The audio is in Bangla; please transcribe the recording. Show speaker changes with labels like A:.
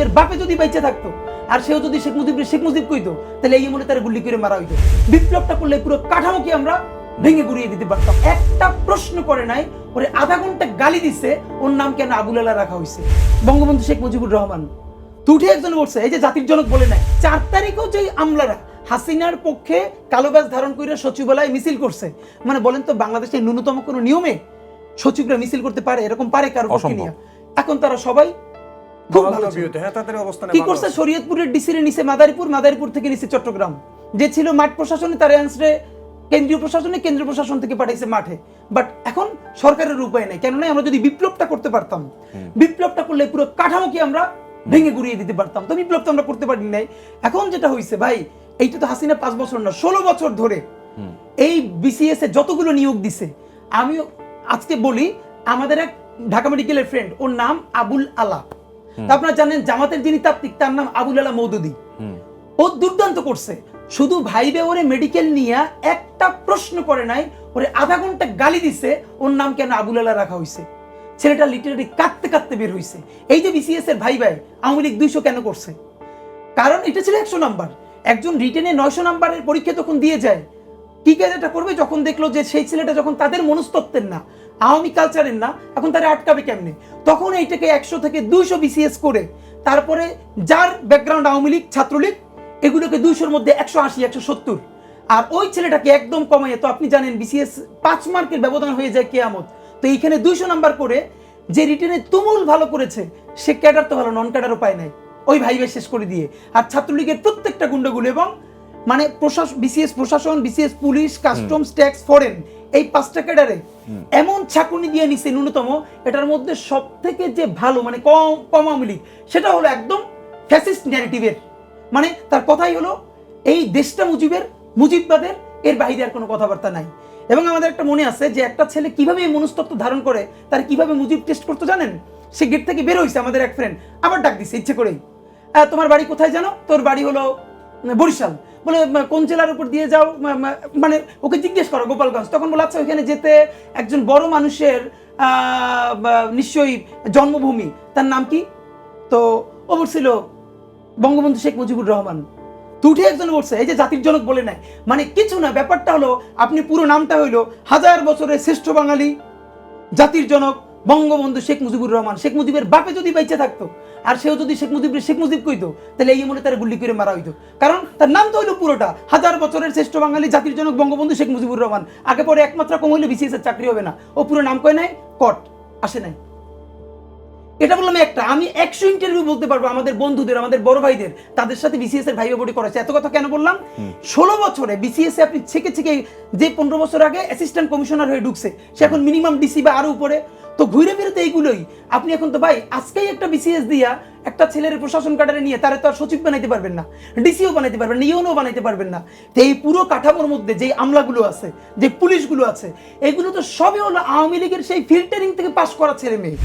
A: মুজিবের বাপে যদি বেঁচে থাকতো আর সেও যদি শেখ মুজিবের শেখ মুজিব কইতো তাহলে এই মনে তারা গুলি করে মারা হইতো। বিপ্লবটা করলে পুরো কাঠামো কি আমরা ভেঙে গুড়িয়ে দিতে পারতাম। একটা প্রশ্ন করে নাই ওরে আধা ঘণ্টা গালি দিছে ওর নাম কেন আবুল আলা রাখা হয়েছে বঙ্গবন্ধু শেখ মুজিবুর রহমান। তুঠে একজন বলছে এই যে জাতির জনক বলে নাই চার তারিখও যে আমলারা হাসিনার পক্ষে কালো ব্যাজ ধারণ করে সচিবালয় মিছিল করছে মানে বলেন তো বাংলাদেশের ন্যূনতম কোনো নিয়মে সচিবরা মিছিল করতে পারে এরকম পারে কারও এখন তারা সবাই খুব ভালো
B: হ্যাঁ তাদের অবস্থানে
A: কি করছে? শরীয়তপুরের ডিসিরে নিচে মাদারীপুর মাদারীপুর থেকে নিচে চট্টগ্রাম। যে ছিল মাঠ প্রশাসনে তার অ্যান্সারে কেন্দ্রীয় প্রশাসনে কেন্দ্রীয় প্রশাসন থেকে পাঠাইছে মাঠে। বাট এখন সরকারের উপায় নেই। কেননা আমরা যদি বিপ্লবটা করতে পারতাম বিপ্লবটা করলে পুরো আমরা ভেঙে গুড়িয়ে দিতে পারতাম। তো বিপ্লব তো আমরা করতে পারি নাই। এখন যেটা হয়েছে ভাই এইটা তো হাসিনা পাঁচ বছর না ষোলো বছর ধরে এই বিসিএস এ যতগুলো নিয়োগ দিছে আমি আজকে বলি আমাদের এক ঢাকা মেডিকেলের ফ্রেন্ড ওর নাম আবুল আলা। আপনারা জানেন জামাতের যিনি তাত্ত্বিক তার নাম আবুল আলা মৌদুদি। ও দুর্দান্ত করছে। শুধু ভাইবে ওরে মেডিকেল নিয়ে একটা প্রশ্ন করে নাই ওরে আধা ঘণ্টা গালি দিছে ওর নাম কেন আবুল আলা রাখা হয়েছে ছেলেটা লিটারালি কাঁদতে কাঁদতে বের হয়েছে এই যে বিসিএস এর ভাই ভাই আওয়ামী লীগ দুইশো কেন করছে? কারণ এটা ছিল একশো নাম্বার। একজন রিটেনে নয়শো নাম্বারের পরীক্ষা তখন দিয়ে যায় কি কাজটা করবে? যখন দেখল যে সেই ছেলেটা যখন তাদের মনস্তত্ত্বের না আওয়ামী কালচারের না, এখন তারা আটকাবে কেমনে? তখন এইটাকে একশো থেকে দুইশো বিসিএস করে, তারপরে যার ব্যাকগ্রাউন্ড আওয়ামী লীগ, ছাত্রলীগ, এগুলোকে দুইশোর মধ্যে একশো আশি, একশো সত্তর। আর ওই ছেলেটাকে একদম কমাইয়ে, তো আপনি জানেন বিসিএস পাঁচ মার্কের ব্যবধান হয়ে যায় কেয়ামত। তো এইখানে দুইশো নাম্বার করে যে রিটেনে তুমুল ভালো করেছে, সে ক্যাডার তো ভালো নন ক্যাডারও পায় নাই। ওই ভাইবে শেষ করে দিয়ে। আর ছাত্রলীগের প্রত্যেকটা গুন্ডাগুলো এবং মানে প্রশাসন বিসিএস প্রশাসন BCS police customs tax foreign এই পাঁচটা ক্যাডারে এমন ছাকুনি দিয়ে নিছে ন্যূনতম এটার মধ্যে সব থেকে যে ভালো মানে কম কম আওয়ামী লীগ সেটা হলো একদম ফ্যাসিস্ট ন্যারেটিভের মানে তার কথাই হলো এই দেশটা মুজিবের মুজিববাদের এর বাইরে আর কোনো কথাবার্তা নাই। এবং আমাদের একটা মনে আছে যে একটা ছেলে কীভাবে এই মনস্তত্ত্ব ধারণ করে তার কীভাবে মুজিব টেস্ট করতে জানেন? সে গেট থেকে বের হয়েছে আমাদের এক ফ্রেন্ড আবার ডাক দিছে ইচ্ছে করেই। তোমার বাড়ি কোথায় জানো? তোর বাড়ি হলো বরিশাল। বলে কোন জেলার উপর দিয়ে যাও? মানে ওকে জিজ্ঞেস করো গোপালগঞ্জ। তখন বলে আচ্ছা ওইখানে যেতে একজন বড় মানুষের নিশ্চয়ই জন্মভূমি। তার নাম কি? তো ও বলছিল, বঙ্গবন্ধু শেখ মুজিবুর রহমান। তো উঠে একজন বলছে, এই যে জাতির জনক বলে নাই। মানে কিছু না, ব্যাপারটা হলো, আপনি পুরো নামটা হইল, হাজার বছরের শ্রেষ্ঠ বাঙালি, জাতির জনক বঙ্গবন্ধু শেখ মুজিবুর রহমান। শেখ মুজিবের বাপে যদি বেঁচে থাকতো আর সেও যদি শেখ মুজিবের শেখ মুজিব কইতো তাহলে এই মনে তারা গুলি করে মারা হইতো। কারণ তার নাম তো হইল পুরোটা। হাজার বছরের শ্রেষ্ঠ বাঙালি জাতির জনক বঙ্গবন্ধু শেখ মুজিবুর রহমান। আগে পরে একমাত্র কম হইলে বিসিএস এর চাকরি হবে না। ও পুরো নাম কয় নাই? কট। আসে নাই। এটা বললাম একটা। আমি একশো ইন্টারভিউ বলতে পারব আমাদের বন্ধুদের আমাদের বড় ভাইদের। তাদের সাথে বিসিএস এর ভাইবা বডি করেছে এত কথা কেন বললাম? ষোলো বছরে বিসিএস এ আপনি ছেকে ছেকে যে পনেরো বছর আগে অ্যাসিস্ট্যান্ট কমিশনার হয়ে ঢুকছে সে এখন মিনিমাম ডিসি বা আরও উপরে। তো ঘুরে ফিরে এইগুলোই আপনি এখন তো ভাই, আজকেই একটা বিসিএস দিয়া একটা ছেলের প্রশাসন কাটারে নিয়ে তারা তো আর সচিব বানাইতে পারবেন না ডিসিও বানাইতে পারবেন না ইউনও বানাইতে পারবেন না। তো এই পুরো কাঠামোর মধ্যে যে আমলাগুলো আছে, যে পুলিশগুলো আছে, এগুলো তো সবই হলো আওয়ামী লীগের সেই ফিল্টারিং থেকে পাশ করা ছেলে মেয়ে